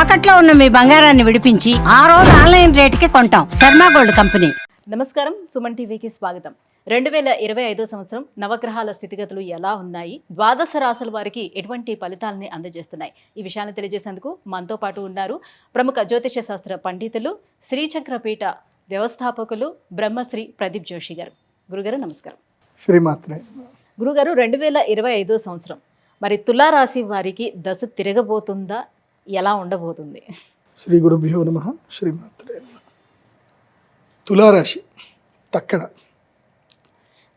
తాకట్లో ఉన్న మీ బంగారాన్ని విడిపించి ఆ రోజు ఆన్లైన్ రేటుకి కొంటాం. Sharma gold company. నమస్కారం సుమన్ టీవీకి స్వాగతం. రెండు వేల ఇరవై ఐదో సంవత్సరం నవగ్రహాల స్థితిగతులు ఎలా ఉన్నాయి? ద్వాదశ రాశుల వారికి ఎటువంటి ఫలితాలని అందజేస్తున్నాయి? ఈ విషయాన్ని తెలియజేసేందుకు మనతో పాటు ఉన్నారు ప్రముఖ జ్యోతిష శాస్త్ర పండితులు శ్రీచక్రపీఠ వ్యవస్థాపకులు బ్రహ్మశ్రీ ప్రదీప్ జోషి గారు. గురుగారు నమస్కారం. శ్రీమాత్రే. గురుగారు రెండు వేల ఇరవై ఐదో సంవత్సరం. మరి తులారాశి వారికి దశ తిరగబోతుందా? ఎలా ఉండబోతుంది? శ్రీ గురుభ్యో నమ. శ్రీమాత్రే. తులారాశి తక్కడ.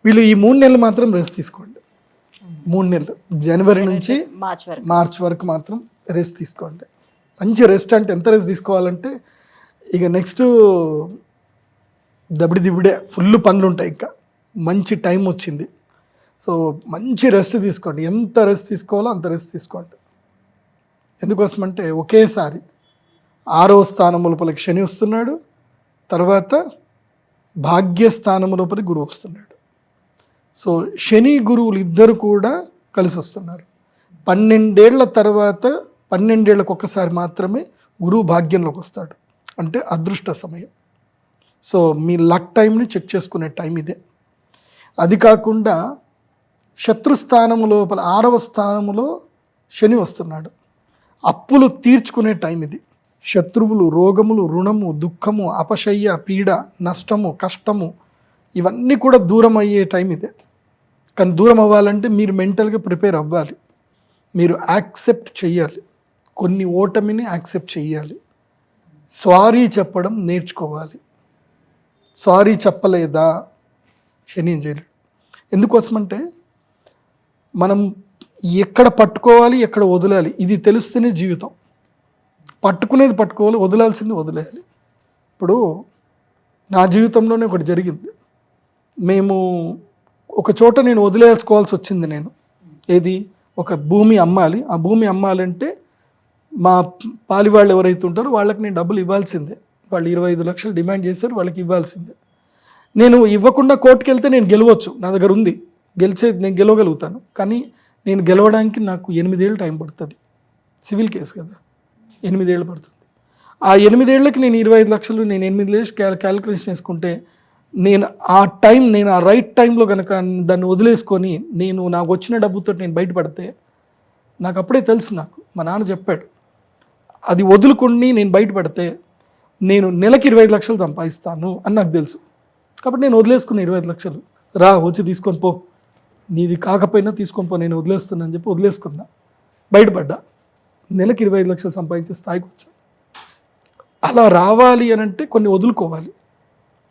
వీళ్ళు ఈ మూడు నెలలు మాత్రం రెస్ట్ తీసుకోండి. మూడు నెలలు. జనవరి నుంచి మార్చ్ వరకు. మార్చ్ వరకు మాత్రం రెస్ట్ తీసుకోండి. మంచి రెస్ట్ అంటే ఎంత రెస్ట్ తీసుకోవాలంటే ఇక నెక్స్ట్ దబిడి దిబిడే ఫుల్ పనులు ఉంటాయి ఇంకా. మంచి టైం వచ్చింది. సో మంచి రెస్ట్ తీసుకోండి. ఎంత రెస్ట్ తీసుకోవాలో అంత రెస్ట్ తీసుకోండి. ఎందుకోసమంటే ఒకేసారి ఆరో స్థానము లోపలికి శని వస్తున్నాడు తర్వాత భాగ్యస్థానము లోపలికి గురువు వస్తున్నాడు. సో శని గురువులు ఇద్దరు కూడా కలిసి వస్తున్నారు. పన్నెండేళ్ళ తర్వాత పన్నెండేళ్ళకు ఒక్కసారి మాత్రమే గురువు భాగ్యంలోకి వస్తాడు. అంటే అదృష్ట సమయం. సో మీ లక్ టైంని చెక్ చేసుకునే టైం ఇదే. అది కాకుండా శత్రుస్థానము లోపల ఆరవ స్థానములో శని వస్తున్నాడు. అప్పులు తీర్చుకునే టైం ఇది. శత్రువులు రోగములు రుణము దుఃఖము అపశయ్య పీడ నష్టము కష్టము ఇవన్నీ కూడా దూరం అయ్యే టైం ఇదే. కానీ దూరం అవ్వాలంటే మీరు మెంటల్గా ప్రిపేర్ అవ్వాలి. మీరు యాక్సెప్ట్ చెయ్యాలి. కొన్ని ఓటమిని యాక్సెప్ట్ చెయ్యాలి. సారీ చెప్పడం నేర్చుకోవాలి. సారీ చెప్పలేదా? శని ఏం చేయలేడు. ఎందుకోసమంటే మనం ఎక్కడ పట్టుకోవాలి ఎక్కడ వదలాలి? ఇది తెలుస్తేనే జీవితం. పట్టుకునేది పట్టుకోవాలి వదలాల్సింది వదిలేయాలి. ఇప్పుడు నా జీవితంలోనే ఒకటి జరిగింది. మేము ఒక చోట నేను వదిలేసుకోవాల్సి వచ్చింది నేను. ఏది? ఒక భూమి అమ్మాలి. ఆ భూమి అమ్మాలంటే మా పాలి వాళ్ళు ఎవరైతే ఉంటారో వాళ్ళకి నేను డబ్బులు ఇవ్వాల్సిందే. వాళ్ళు ఇరవై ఐదు లక్షలు డిమాండ్ చేశారు వాళ్ళకి ఇవ్వాల్సిందే. నేను ఇవ్వకుండా కోర్టుకి వెళ్తే నేను గెలవచ్చు. నా దగ్గర ఉంది. గెలిచే నేను గెలవగలుగుతాను. కానీ నేను గెలవడానికి నాకు ఎనిమిదేళ్ళు టైం పడుతుంది. సివిల్ కేసు కదా. ఎనిమిదేళ్ళు పడుతుంది. ఆ ఎనిమిదేళ్ళకి నేను ఇరవై ఐదు లక్షలు నేను ఎనిమిది లక్షలు క్యాల్ క్యాలిక్యులేషన్ చేసుకుంటే నేను ఆ టైం నేను ఆ రైట్ టైంలో కనుక దాన్ని వదిలేసుకొని నేను నాకు వచ్చిన డబ్బుతో నేను బయటపడితే నాకు అప్పుడే తెలుసు నాకు. మా నాన్న చెప్పాడు అది వదులుకొని నేను బయటపడితే నేను నెలకి ఇరవై ఐదు లక్షలు సంపాదిస్తాను అని నాకు తెలుసు. కాబట్టి నేను వదిలేసుకున్న ఇరవై ఐదు లక్షలు. రా వచ్చి తీసుకొని పో. నీది కాకపోయినా తీసుకొని పో నేను వదిలేస్తున్నా అని చెప్పి వదిలేసుకున్నా. బయటపడ్డా. నెలకి ఇరవై ఐదు లక్షలు సంపాదించే స్థాయికి వచ్చా. అలా రావాలి అని అంటే కొన్ని వదులుకోవాలి.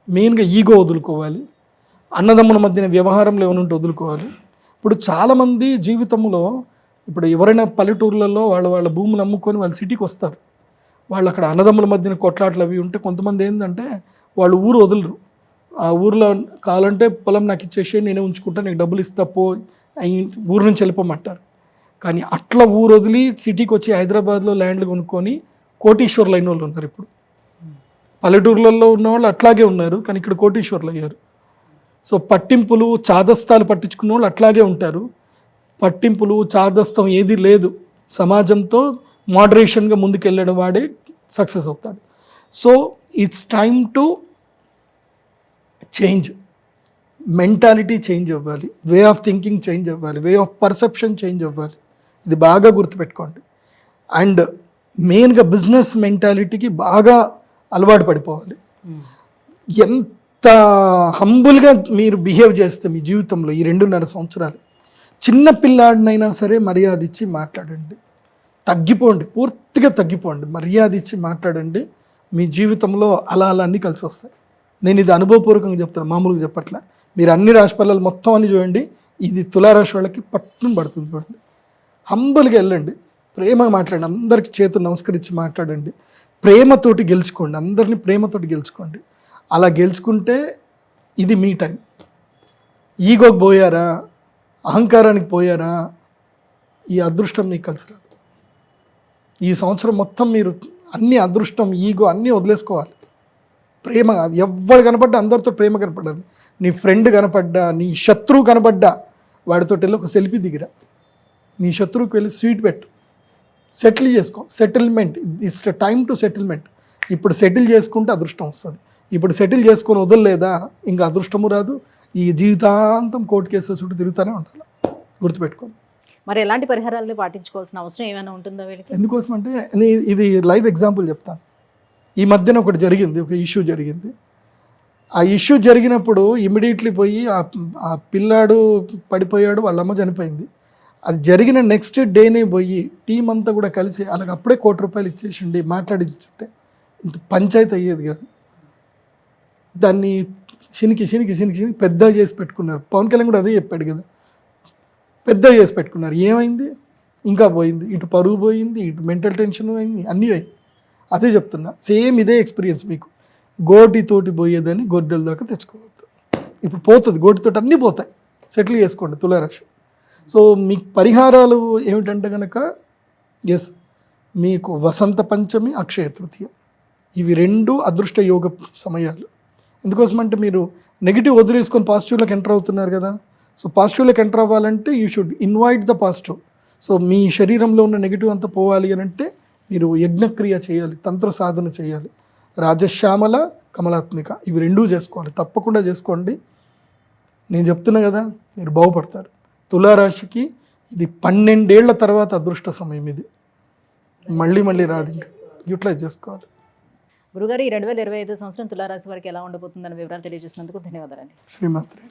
మెయిన్గా ఈగో వదులుకోవాలి. అన్నదమ్ముల మధ్యన వ్యవహారంలో ఏమైనా ఉంటే వదులుకోవాలి. ఇప్పుడు చాలామంది జీవితంలో ఇప్పుడు ఎవరైనా పల్లెటూర్లలో వాళ్ళ వాళ్ళ భూములు అమ్ముకొని వాళ్ళు సిటీకి వస్తారు. వాళ్ళు అక్కడ అన్నదమ్ముల మధ్యన కొట్లాట్లు అవి ఉంటే కొంతమంది ఏంటంటే వాళ్ళు ఊరు వదలరు. ఆ ఊర్లో కావాలంటే పొలం నాకు ఇచ్చేసి నేనే ఉంచుకుంటా నీకు డబ్బులు ఇస్తా పో అయి ఊరు నుంచి వెళ్ళిపోమంటారు. కానీ అట్లా ఊరు వదిలి సిటీకి వచ్చి హైదరాబాద్లో ల్యాండ్లు కొనుక్కొని కోటీశ్వర్లు అయిన వాళ్ళు ఉన్నారు ఇప్పుడు. పల్లెటూర్లలో ఉన్న వాళ్ళు అట్లాగే ఉన్నారు కానీ ఇక్కడ కోటీశ్వర్లు అయ్యారు. సో పట్టింపులు చాదస్తాలు పట్టించుకున్న వాళ్ళు అట్లాగే ఉంటారు. పట్టింపులు చాదస్తం ఏది లేదు. సమాజంతో మోడరేషన్గా ముందుకెళ్ళడం వాడే సక్సెస్ అవుతాడు. So it's time to change mentality change అవ్వాలి వే ఆఫ్ థింకింగ్ చేంజ్ అవ్వాలి వే ఆఫ్ పర్సెప్షన్ చేంజ్ అవ్వాలి. ఇది బాగా గుర్తుపెట్టుకోండి. అండ్ మెయిన్గా బిజినెస్ మెంటాలిటీకి బాగా అలవాటు పడిపోవాలి. ఎంత హంబుల్గా మీరు బిహేవ్ చేస్తే మీ జీవితంలో ఈ రెండున్నర సంవత్సరాలు చిన్న పిల్లాడినైనా సరే మర్యాద ఇచ్చి మాట్లాడండి. తగ్గిపోండి పూర్తిగా తగ్గిపోండి మర్యాద ఇచ్చి మాట్లాడండి. మీ జీవితంలో అలా అలా అన్నీ కలిసి వస్తాయి. నేను ఇది అనుభవపూర్వకంగా చెప్తాను మామూలుగా చెప్పట్లే. మీరు అన్ని రాశి ఫలాలు మొత్తం అన్ని చూడండి ఇది తులారాశి వాళ్ళకి పట్టును పడుతుంది చూడండి. హంబుల్గా వెళ్ళండి ప్రేమగా మాట్లాడండి అందరికి చేతులు నమస్కరించి మాట్లాడండి. ప్రేమతోటి గెలుచుకోండి అందరినీ ప్రేమతోటి గెలుచుకోండి. అలా గెలుచుకుంటే ఇది మీ టైం. ఈగోకి పోయారా అహంకారానికి పోయారా ఈ అదృష్టం మీకు కలిసి రాదు. ఈ సంవత్సరం మొత్తం మీరు అన్ని అదృష్టం ఈగో అన్నీ వదిలేసుకోవాలి. ప్రేమ కాదు. ఎవరు కనపడ్డా అందరితో ప్రేమ కనపడాలి నీ ఫ్రెండ్ కనపడ్డా నీ శత్రువు కనపడ్డా వాడితో వెళ్ళి ఒక సెల్ఫీ దిగిరా. నీ శత్రువుకి వెళ్ళి స్వీట్ పెట్టు. సెటిల్ చేసుకో. Settlement. It's time to settlement. ఇప్పుడు సెటిల్ చేసుకుంటే అదృష్టం వస్తుంది. ఇప్పుడు సెటిల్ చేసుకొని వదలలేదా? ఇంకా అదృష్టము రాదు. ఈ జీవితాంతం కోర్టు కేసుల చుట్టూ తిరుగుతూనే ఉండాలి. గుర్తుపెట్టుకోండి మరి ఎలాంటి పరిహారాలను పాటించుకోవాల్సిన అవసరం ఏమైనా ఉంటుందో వీళ్ళకి? ఎందుకోసం అంటే ఇది లైవ్ ఎగ్జాంపుల్ చెప్తాను. ఈ మధ్యన ఒకటి జరిగింది ఒక ఇష్యూ జరిగింది. ఆ ఇష్యూ జరిగినప్పుడు ఇమీడియట్లీ పోయి ఆ ఆ పిల్లాడు పడిపోయాడు వాళ్ళ అమ్మ చనిపోయింది. అది జరిగిన నెక్స్ట్ డేనే పోయి టీం అంతా కూడా కలిసి వాళ్ళకి అప్పుడే కోటి రూపాయలు ఇచ్చేసిండి మాట్లాడించుంటే ఇంత పంచాయతీ అయ్యేది కాదు. దాన్ని శనికి శనికి శనికి శనికి పెద్ద చేసి పెట్టుకున్నారు. పవన్ కళ్యాణ్ కూడా అదే చెప్పాడు కదా. పెద్ద చేసి పెట్టుకున్నారు. ఏమైంది? ఇంకా పోయింది. ఇటు పరుగు పోయింది ఇటు మెంటల్ టెన్షన్ అయింది అన్నీ అయ్యాయి అదే చెప్తున్నా. సేమ్ ఇదే ఎక్స్పీరియన్స్ మీకు. గోటితోటి పోయేదని గొడ్డల దాకా తెచ్చుకోవద్దు. ఇప్పుడు పోతుంది గోటితోటి అన్నీ పోతాయి. సెటిల్ చేసుకోండి తులారాశి. సో మీకు పరిహారాలు ఏమిటంటే కనుక ఎస్ మీకు వసంత పంచమి అక్షయ తృతీయ. ఇవి రెండు అదృష్ట యోగ సమయాలు. ఎందుకోసం అంటే మీరు నెగిటివ్ వదిలేసుకొని పాజిటివ్లోకి ఎంటర్ అవుతున్నారు కదా. సో పాజిటివ్లోకి ఎంటర్ అవ్వాలంటే you should invite the positive so మీ శరీరంలో ఉన్న నెగిటివ్ అంతా పోవాలి అని అంటే మీరు యజ్ఞక్రియ చేయాలి తంత్ర సాధన చేయాలి. రాజశ్యామల కమలాత్మిక ఇవి రెండూ చేసుకోవాలి తప్పకుండా చేసుకోండి. నేను చెప్తున్నా కదా మీరు బాగుపడతారు. తులారాశికి ఇది పన్నెండేళ్ళ తర్వాత అదృష్ట సమయం ఇది. మళ్ళీ మళ్ళీ రాదు యూటిలైజ్ చేసుకోవాలి. గురుగారు ఈ రెండు వేల ఇరవై ఐదు సంవత్సరం తులారాశి వారికి ఎలా ఉండబోతుందని వివరాలు తెలియజేసినందుకు ధన్యవాదాలండి. శ్రీమాత్రి.